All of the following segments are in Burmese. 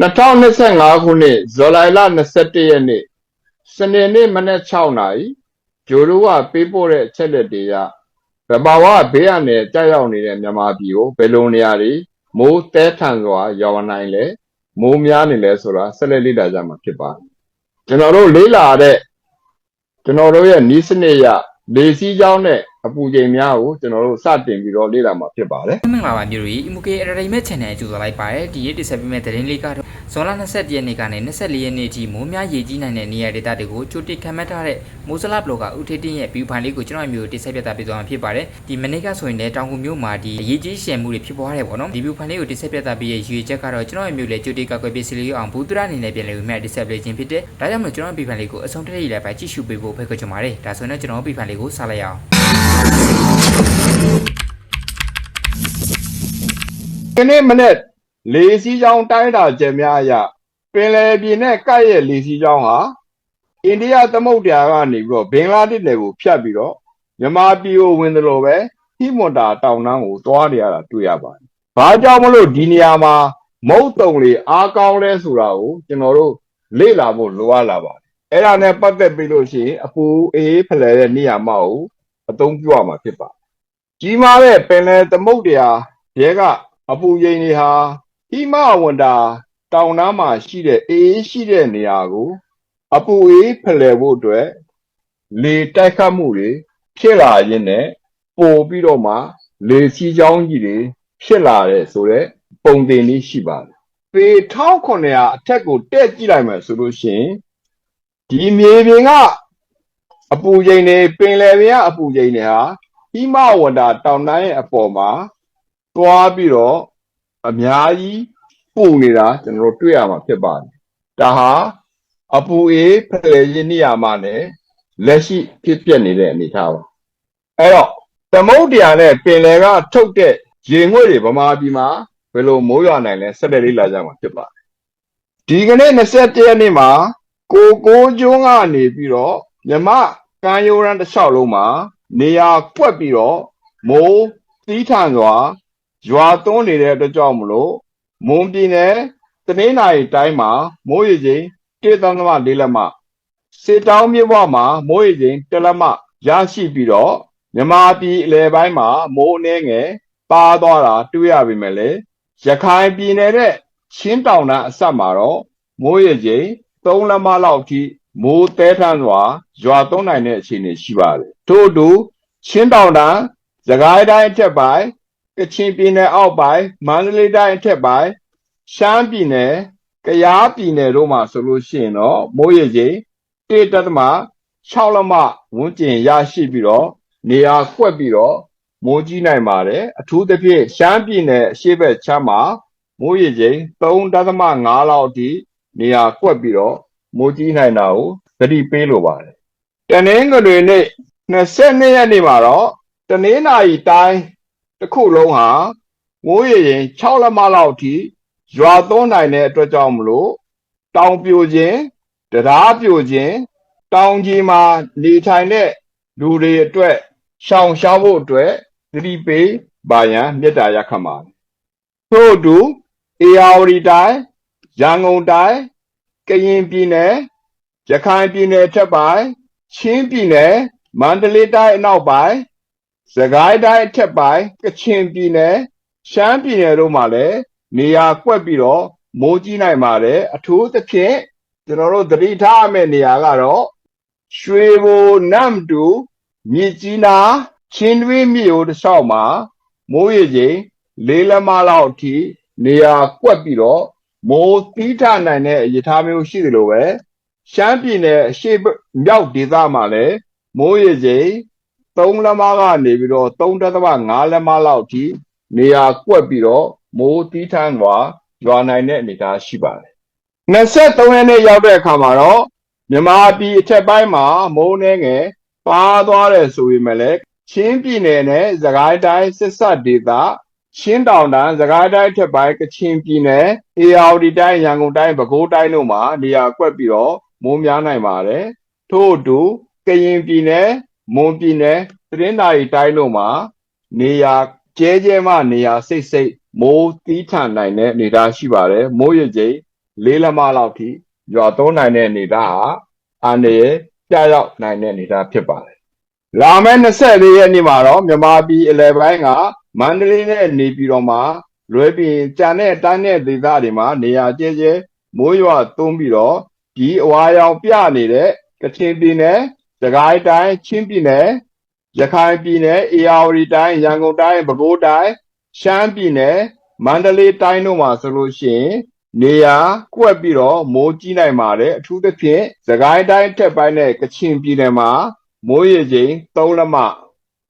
2025ခုနှစ်ဇူလိုင်လ21ရက်နေ့စနေနေ့မနက်6နာရီဂျိုရိုကပေးပို့တဲ့အချက်လက်တွေကဗဘာဝဘေးအန္တရာယ်ကြောက်ရောက်နေတဲ့မြန်မာပြည်ကိုဘယ်လိုနေရာတွေမိုးတဲထန်စွာရောက်နိုင်လဲမိုးများနေလဲဆိုတာဆက်လက်လေ့လာကြမှာဖြစ်ပါတယ်ကျွန်တော်တို့လေ့လာတဲ့ကျွန်တော်တို့ရဲ့နီးစနစ်ရလေစီးကြောင်းနဲ့ အပူချိန်များကိုကျွန်တော်တို့စတင်ပြီးတော့လေ့လာမှာဖြစ်ပါတယ်မင်္ဂလာပါမျိုးတွေ MK Entertainment Channel ကြိုဆိုလိုက်ပါတယ်ဒီရက်တင်ဆက်ပေးမယ့်သတင်းလေးကတော့ဇွန်လ21ရက်နေ့ကနေ24ရက်နေ့အထိမိုးများရေကြီးနိုင်တဲ့နေရာဒေသတွေကိုကြိုတင်ခံမှတ်ထားတဲ့မိုးစလဘလော့ကဦးထေးတင်းရဲ့ view ဖိုင်လေးကိုကျွန်တော်မျိုးတင်ဆက်ပြသပေးသွားမှာဖြစ်ပါတယ်ဒီမနေ့ကဆိုရင်လည်းတောင်ကူမျိုးမှာဒီရေကြီးရှည်မှုတွေဖြစ်ပွားတယ်ပေါ့နော်ဒီ view ဖိုင်လေးကိုတင်ဆက်ပြသပေးရဲ့ရွေချက်ကတော့ကျွန်တော်မျိုးလည်းကြိုတင်ကောက်ွယ်ပေးစီလေးအောင်ဘူးတရအနေနဲ့ပြန်လည်ဝင်မြတင်ဆက်ပေးခြင်းဖြစ်တဲ့ဒါကြောင့်မလို့ကျွန်တော် view ဖိုင်လေးကိုအဆုံးတရရလိုက်ပဲကြည့်ရှုပေးဖို့ဖိတ်ခေါ်ချင်ပါတယ်ဒါဆိုရင်တော့ကျွန်တော် view ဖိုင်လေးကိုစလိုက်အောင် ဒီနေ့မနေ့လေစီးကြောင်းတိုင်းတာကျများအရပင်လယ်ပြင်နဲ့ကပ်ရဲ့လေစီးကြောင်းဟာအိန္ဒိယသမုဒ္ဒရာကနေပြီးတော့ဘင်္ဂလားဒေ့ရှ်နယ်ကိုဖြတ်ပြီးတော့မြန်မာပြည်ကိုဝင်တယ်လို့ပဲဟိမွန်တာတောင်တန်းကိုသွားနေရတာတွေ့ရပါတယ်။ဘာကြောင့်မလို့ဒီနေရာမှာမုတ်တုံလေအားကောင်းလဲဆိုတာကိုကျွန်တော်တို့လေ့လာဖို့လိုအပ်လာပါတယ်။အဲ့ဒါနဲ့ပတ်သက်ပြီးလို့ရှိရင်အပူအေးဖလှယ်တဲ့နေရာမှာကို အသုံးပြုရမှာဖြစ်ပါတယ်။ကြီးမားတဲ့ပင်လယ်သမုဒ္ဒရာရဲကအပူချိန်တွေဟာဟိမဝန္တာတောင်တန်းမှာရှိတဲ့အေးရှိတဲ့နေရာကို အပူအေးဖလှယ်ဖို့အတွက်လေတိုက်ခတ်မှုတွေဖြစ်လာခြင်းနဲ့ပို့ပြီးတော့မှလေစီးကြောင်းကြီးတွေဖြစ်လာတဲ့ဆိုတော့ပုံတင်လေးရှိပါတယ်။ပေ1900အထက်ကိုတက်ကြည့်လိုက်မယ်ဆိုလို့ရှိရင်ဒီမြေပြင်က အပူချိန်တွေပင်လယ်ပြင်ကအပူချိန်တွေဟာဟိမဝန္တာတောင်တန်းရဲ့အပေါ်မှာတွားပြီးတော့အများကြီးပူနေတာကျွန်တော်တို့တွေ့ရမှာဖြစ်ပါတယ်။ဒါဟာအပူအေးဖလှယ်ခြင်းနေရာမှာလည်းလက်ရှိဖြစ်ပျက်နေတဲ့အနေအထားပါအဲ့တော့သမုဒ္ဒရာနဲ့ပင်လယ်ကထုတ်တဲ့ရေငွေ့တွေဗမာပြည်မှာဘယ်လိုမိုးရွာနိုင်လဲဆက်လက်လေးလာကြမှာဖြစ်ပါတယ်ဒီကနေ့21ရက်နေ့မှာကိုကိုကျွန်းကနေပြီးတော့မြမ ကမ်းရိုးရန်တစ်လျှောက်လုံးမှာ နေရာကွက်ပြီးတော့မိုးသီးထန်စွာ ရွာသွန်းနေတဲ့အတွက်ကြောင့်မလို့မွန်ပြည်နယ်တနင်္လာရီတိုင်းမှာမိုးရေချိန်1.4လက်မှစစ်တောင်းမြစ်ဝမှာမိုးရေချိန်1လက်မှရရှိပြီးတော့မြမာပြည်အလဲပိုင်းမှာမိုးအနှဲငယ်ပါသွားတာတွေ့ရပေမဲ့လည်းရခိုင်ပြည်နယ်နဲ့ချင်းတောင်တန်းအဆက်မှာတော့မိုးရေချိန်3လက်မလောက်အထိ မိုးတဲထန်းစွာရွာသွန်းနိုင်တဲ့အခြေအနေရှိပါတယ်ထို့အတူချင်းတောင်တန်းစကိုင်းတိုင်းအထက်ပိုင်းကချင်ပြည်နယ်အောက်ပိုင်းမန္တလေးတိုင်းအထက်ပိုင်းရှမ်းပြည်နယ်ကယားပြည်နယ်တို့မှာဆိုလို့ရှိရင်တော့မိုးရေချိန်1.6လက်မဝန်းကျင်ရရှိပြီးတော့နေရာကွက်ပြီးတော့မိုးကြီးနိုင်ပါတယ်အထူးသဖြင့်ရှမ်းပြည်နယ်အရှေ့ဘက်ခြမ်းမှာမိုးရေချိန်3.5လောက်အထိနေရာကွက်ပြီးတော့ မိုးကြီးနိုင်တာကိုသတိပေးလိုပါတယ်တနင်္ဂနွေနေ့22ရက်နေ့မှာတော့တနင်္လာရီတိုင်းတစ်ခုလုံးဟာမိုးရေချိန်6လက်မလောက်အထိရွာသွန်းနိုင်တဲ့အတွက်ကြောင့်မလို့တောင်ပြိုခြင်းတရားပြိုခြင်းတောင်ကြီးမှာနေထိုင်တဲ့လူတွေအတွက်ရှောင်ရှားဖို့အတွက်သတိပေးပါရန်မေတ္တာရက်ခတ်ပါတယ်ထို့အတူအေယာဝတီတိုင်းရန်ကုန်တိုင်း ကရင်ပြည်နယ်ရခိုင်ပြည်နယ်ထက်ပိုင်းချင်းပြည်နယ်မန္တလေးတိုင်းအနောက်ပိုင်းစကိုင်းတိုင်းအထက်ပိုင်းကချင်ပြည်နယ်ရှမ်းပြည်နယ်တို့မှာလည်းနေရာကွက်ပြီးတော့မိုးကြီးနိုင်ပါတယ်အထူးသဖြင့်ကျွန်တော်တို့သတိထားရမယ့်နေရာကတော့ရွှေဘိုနမ်တူမြစ်ကြီးနားချင်းတွင်းမြို့တစ်လျှောက်မှာမိုးရေချိန်လေးလက်မလောက်အထိနေရာကွက်ပြီးတော့ မိုးသီးထနိုင်တဲ့ရထားမျိုးရှိတယ်လို့ပဲရှမ်းပြည်နယ်အရှေ့မြောက်ဒေသမှာလည်းမိုးရေချိန်3လက်မကနေပြီးတော့3.5လက်မလောက်အထိနေရာကွက်ပြီးတော့မိုးသီးထန်စွာရွာနိုင်တဲ့အနေအထားရှိပါတယ်23ရက်နေ့ရောက်တဲ့အခါမှာတော့မြန်မာပြည်အထက်ပိုင်းမှာမိုးနှဲငယ်ပါသွားတယ်ဆိုပေမဲ့လည်းချင်းပြည်နယ်နဲ့စကိုင်းတိုင်းစစ်ဆက်ဒေသ ချင်းတောင်တန်းစကိုင်းတိုင်းထက်ပိုင်းကချင်ပြည်နယ်အေရဝတီတိုင်းရန်ကုန်တိုင်းပဲခူးတိုင်းတို့မှာနေရာကွက်ပြီးတော့မိုးများနိုင်ပါတယ်ထို့အတူကရင်ပြည်နယ်မွန်ပြည်နယ်တရင်းသာရီတိုင်းတို့မှာနေရာကျဲကျဲမှနေရာစိတ်စိတ်မိုးတီးထန်နိုင်တဲ့အနေအထားရှိပါတယ်မိုးရချိန်လေးလက်မလောက်ထိရွာသုံးနိုင်တဲ့အနေသားဟာအန္တရာယ်ပြရောက်နိုင်တဲ့အနေသားဖြစ်ပါတယ်။ လာမယ့်24ရက်နေ့မှာတော့မြန်မာပြည်အလယ်ပိုင်းကမန္တလေးနဲ့နေပြည်တော်မှာလွဲပြီးကြံတဲ့တိုင်းတဲ့ဒေသတွေမှာနေရာကျဲကျဲမိုးရွာသွန်းပြီးတော့ဒီအဝါရောင်ပြနေတဲ့ကချင်ပြည်နယ်၊စကိုင်းတိုင်း၊ချင်းပြည်နယ်ရခိုင်ပြည်နယ်၊အေရဝတီတိုင်း၊ရန်ကုန်တိုင်း၊ပဲခူးတိုင်း၊ရှမ်းပြည်နယ်၊မန္တလေးတိုင်းတို့မှာဆိုလို့ရှိရင်နေရာကွက်ပြီးတော့မိုးကြီးနိုင်ပါတယ်အထူးသဖြင့်စကိုင်းတိုင်းထက်ပိုင်းနဲ့ကချင်ပြည်နယ်မှာ မိုးရေချိန်3လက်မ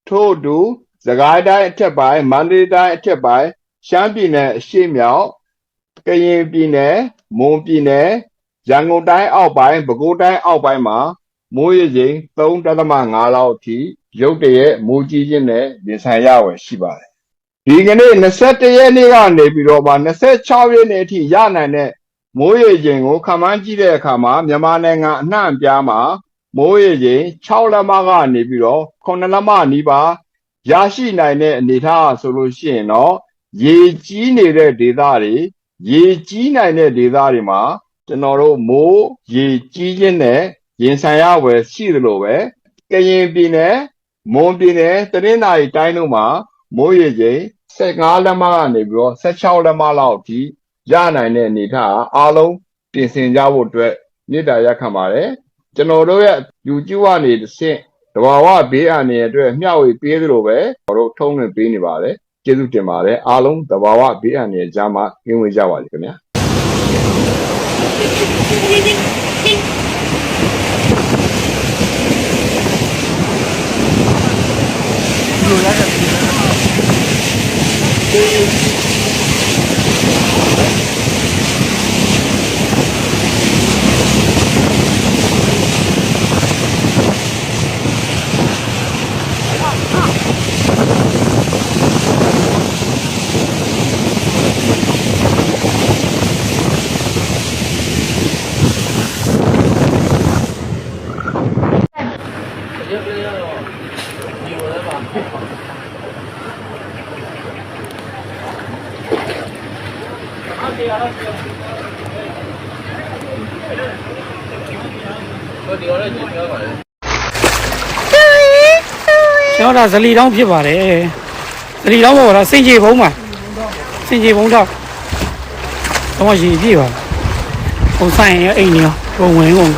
ထို့အတူစကိုင်းတိုင်းအထက်ပိုင်းမန္တလေးတိုင်းအထက်ပိုင်းရှမ်းပြည်နယ်အရှေ့မြောက်ကရင်ပြည်နယ်မွန်ပြည်နယ်ရန်ကုန်တိုင်းအောက်ပိုင်းပဲခူးတိုင်းအောက်ပိုင်းမှာမိုးရေချိန်3.5လောက်အထိရုတ်တရက်မိုးကြီးခြင်းနဲ့ရင်ဆိုင်ရဝယ်ရှိပါတယ်ဒီကနေ့21ရက်နေ့ကနေပြီးတော့မှ26ရက်နေ့အထိရနိုင်တဲ့မိုးရေချိန်ကိုခန့်မှန်းကြည့်တဲ့အခါမှာမြန်မာနိုင်ငံအနှံ့အပြားမှာ မိုးရေချိန်6လက်မကနေပြီးတော့9လက်မနီးပါးရရှိနိုင်တဲ့အနေအထားဆိုလို့ရှိရင်တော့ရေကြီးနေတဲ့ဒေသတွေရေကြီးနိုင်တဲ့ဒေသတွေမှာကျွန်တော်တို့မိုးရေကြီးခြင်းနဲ့ရင်ဆိုင်ရဝယ်ရှိသလိုပဲကရင်ပြည်နယ်မွန်ပြည်နယ်တနင်္သာရီတိုင်းတို့မှာမိုးရေချိန်15လက်မကနေပြီးတော့16လက်မလောက်အထိရနိုင်တဲ့အနေအထားအားလုံးပြင်ဆင်ကြဖို့အတွက်မြစ်တာရက်ခံပါတယ် ကျွန်တော်တို့ရဲ့ YouTube ကနေတစ်ဆင့်တဘာဝဘေးအန္တရာယ်အတွက်မျှဝေပေးသလိုပဲကျွန်တော်တို့ထုံးလွှင့်ပေးနေပါတယ်ကျေးဇူးတင်ပါတယ်အားလုံးတဘာဝဘေးအန္တရာယ်ကြားမှာကင်းဝေးကြပါစေခင်ဗျာ ကျွန်တော်ဒါဇလီတောင်းဖြစ်ပါတယ်ဇလီတောင်းပေါ်တာစင်ကြေဘုံမှာစင်ကြေဘုံတော့တော့ရည်ပြည့်ပါပုံဆိုင်ရအိမ်ရောပုံဝင်ကုန်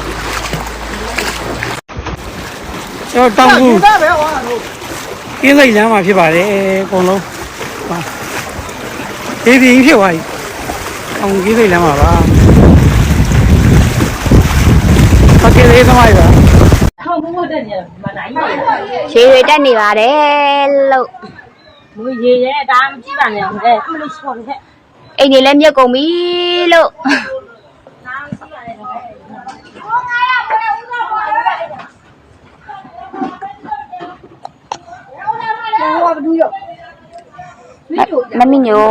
ကျွန်တော်တောင်းကူကင်းစိတ်လမ်းမှာဖြစ်ပါတယ်အကုန်လုံးဟာဒီပြင်းဖြစ်သွားပြီ တောင်းကင်းစိတ်လမ်းမှာပါဟုတ်ကဲ့လေးသမားပါရေတွေတက်နေပါတယ်လို့မွေရေရဲဒါမကြည့်ပါနဲ့အဲအမလို့ရှိပါနဲ့အိမ်တွေလည်းမြက်ကုန်ပြီလို့ဟောဘဒူးရောမမညို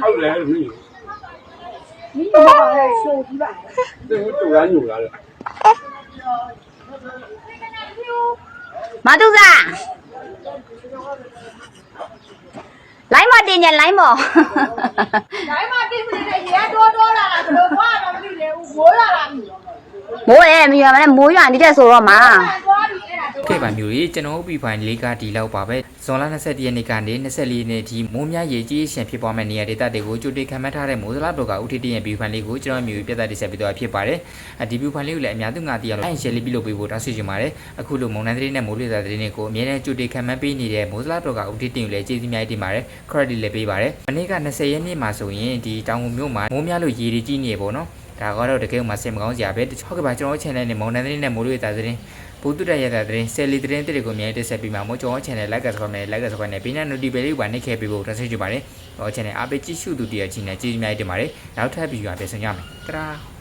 ဟုတ်တယ်လူမိမပါလေရှိုးကြည့်ပါတူတူရညူလာတယ်မတူစားလိုင်းမတင်ညလိုင်းမတိုင်းမှာတိမနေတဲ့ရေတိုးတိုးလာတာဘယ်လိုမှတော့မသိလေဘူးမိုးလာတာမြည်မိုးရဲမရွာမနဲ့မိုးရွာနေတဲ့ဆိုတော့မှာသွားပြီအဲ့ ကဲပါမျိုးကြီးကျွန်တော်တို့ P5 လေးကဒီလောက်ပါပဲဇွန်လ22ရက်နေ့ကနေ24ရက်နေ့ထိမိုးများရေကြီးရှင်ဖြစ်ပေါ်မယ့်နေရာဒေသတွေကိုကြိုတင်ခံမှတ်ထားတဲ့မိုးစလာဘလော့ကဦးထီတီရဲ့ P5 လေးကိုကျွန်တော်မျိုးကြီးပြသတင်ဆက်ပေးသွားဖြစ်ပါတယ်အဒီ P5 လေးကိုလည်းအများသူငါသိရလို့အရင် share လေးပြုလုပ်ပေးဖို့တောင်းဆိုချင်ပါတယ်အခုလိုမုန်တိုင်းသတင်းနဲ့မိုးလေသာသတင်းတွေကိုအမြဲတမ်းကြိုတင်ခံမှတ်ပေးနေတဲ့မိုးစလာဘလော့ကဦးထီတီကိုလည်းကျေးဇူးများတင်ပါတယ် credit လည်းပေးပါတယ်မနေ့က20ရက်နေ့မှာဆိုရင်ဒီတောင်ကုန်မြို့မှာမိုးများလို့ရေကြီးနေပေါ့နော်ဒါကတော့တကယ်မှစင်မကောင်းစရာပဲတချို့ကပါကျွန်တော် channel နဲ့မုန်တိုင်းသတင်းနဲ့မိုးလေသာသတင်း ဘုသူတရရတဲ့သတင်းဆယ်လီသတင်းတွေကိုအများကြီးတက်ဆက်ပြီးမှာမို့ကျွန်တော် channel like subscribe နဲ့ like subscribe နဲ့ပြီးတဲ့ notification လေးကိုပါနှိပ်ခဲ့ပေးဖို့တောင်းဆိုချင်ပါတယ်။ကျွန်တော် channel အားပေးကြည့်ရှုသူတည်းရဲ့ချီနဲ့ကြည့်ကြများတင်ပါတယ်။နောက်ထပ်ဗီဒီယိုအပြည့်ဆုံးရမယ်။တရာ